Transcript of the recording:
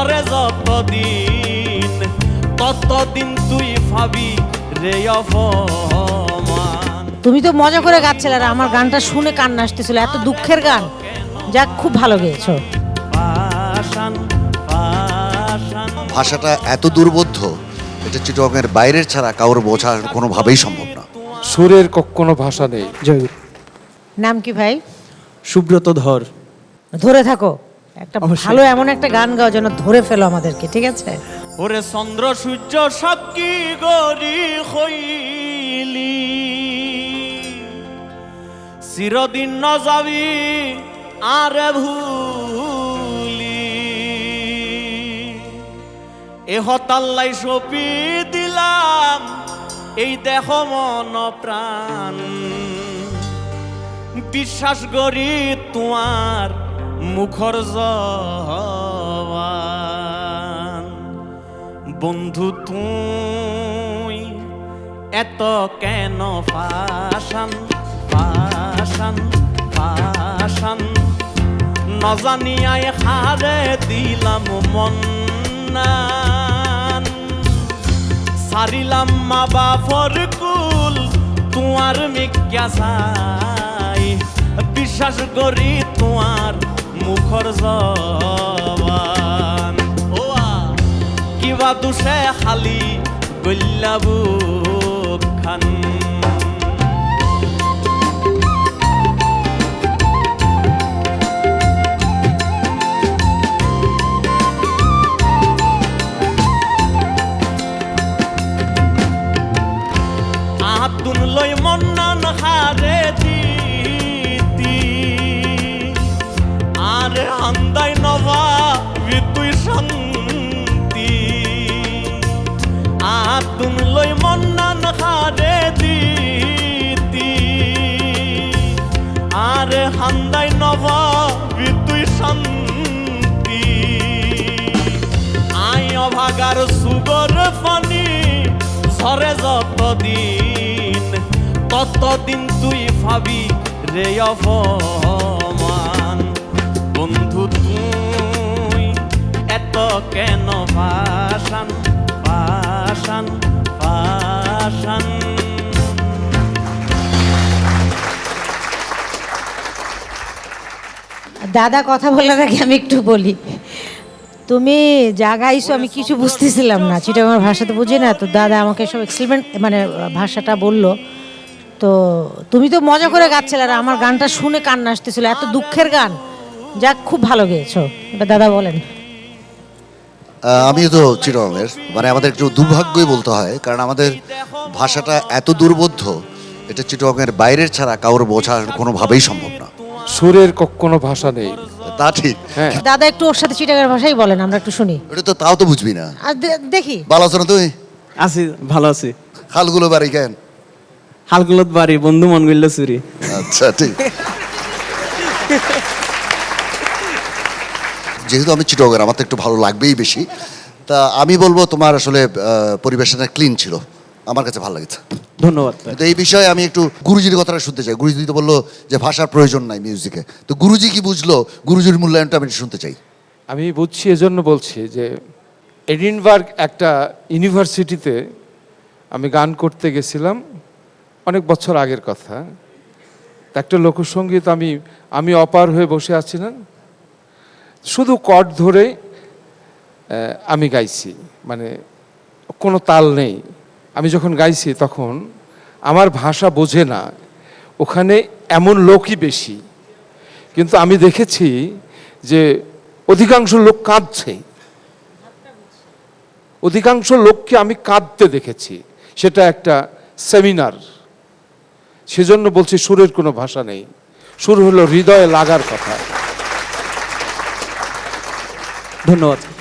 ঝরে যতদিন ততদিন তুই ভাবি রে অপমান। তুমি তো মজা করে গাচ্ছিলে আর আমার গানটা শুনে কান্না আসতেছিল এত দুঃখের গান। যাক খুব ভালো গেয়েছো। ভাষাটা এত দুর্বোধ্য এটা চিটংয়ের বাইরের ছাড়া কারোর বোঝা কোনোভাবেই সম্ভব না। সুরের কোনো ভাষা নেই। নাম কি ভাই? সুব্রত ধর ধরে থাকো। একটা ভালো এমন একটা গান গাও যেন ধরে ফেলো আমাদেরকে ঠিক আছে? ওরে চন্দ্র সূর্য সাক্ষী গরি হইলি? চিরদিন ন যাবি আরে ভুলি। এ হতাল্লাই সপি দিলাম এই দেহ মন প্রাণ। বিশ্বাস করি তোমার মুখর বন্ধু তুই এত কেন ফাশান ফাশান ফাশান নজানিয়ায় হারে দিলাম মন সারিলাম মা বাপর কুল, তোমার মিজ্ঞা চাই। বিশ্বাস করি তোমার মুখর জবান। কিবা দুষে খালি গল্লাবু যতদিন ততদিন তুই ভাবি রে অপমান? বন্ধু তুই এত কেন পাশান পাশান পাশান দাদা কথা বলার আগে আমি একটু বলি তুমি যা গাইছো আমি কিছু বুঝতেছিলাম না। চিটাগাঙ্গের ভাষা তো বুঝি না। তো দাদা আমাকে সব এক্সপ্লেন মানে ভাষাটা বলল। তো তুমি তো মজা করে গাচ্ছিলে আর আমার গানটা শুনে কান্না আসতেছিল। এত দুঃখের গান। যাক খুব ভালো গেয়েছো। এটা দাদা বলেন। আমিও তো চিটংয়ের মানে আমাদের একটু দুর্ভাগ্যই বলতে হয় কারণ আমাদের ভাষাটা এত দুর্বোধ্য এটা চিটংয়ের বাইরের ছাড়া কারোর বোঝা কোনোভাবেই সম্ভব না। সুরের কোনো ভাষা নেই। তা ঠিক। হ্যাঁ। দাদা একটু ওর সাথে চিটাগার ভাষাই বলেন আমরা একটু শুনি। এটা তো তাও তো বুঝবি না। আর দে- দেখি। ভালো আছো না তুই আছি ভালো আছি। খালগুলো বাড়ি কেন? হালগুলত বাড়ি বন্ধু মন গইল চুরি। আচ্ছা ঠিক। যেহেতু আমি চিটগের আমার তো একটু ভালো লাগবেই বেশি। তা আমি বলব তোমার আসলে আহ, পরিবেশনা ক্লিন ছিল। আমার কাছে ভালো লেগেছে। ধন্যবাদ এই বিষয়ে আমি একটু গুরুজির কথাটা শুনতে চাই। গুরুজি তো বলল যে ভাষার প্রয়োজন নাই মিউজিকে তো গুরুজি কি বুঝলো? গুরুজির মূল্যায়নটা আমি শুনতে চাই। আমি বুঝছি এজন্য বলছি যে এডিনবার্গ একটা ইউনিভার্সিটিতে আমি গান করতে গেছিলাম অনেক বছর আগের কথা। একটা লোকসঙ্গীত আমি আমি অপার হয়ে বসে আছি না। শুধু কট ধরে আমি গাইছি। মানে কোনো তাল নেই। আমি যখন গাইছি তখন আমার ভাষা বোঝে না, ওখানে এমন লোকই বেশি। কিন্তু আমি দেখেছি যে অধিকাংশ লোক কাঁদছে। অধিকাংশ লোককে আমি কাঁদতে দেখেছি। সেটা একটা সেমিনার। সেজন্য বলছি সুরের কোনো ভাষা নেই। সুর হলো হৃদয়ে লাগার কথা। ধন্যবাদ।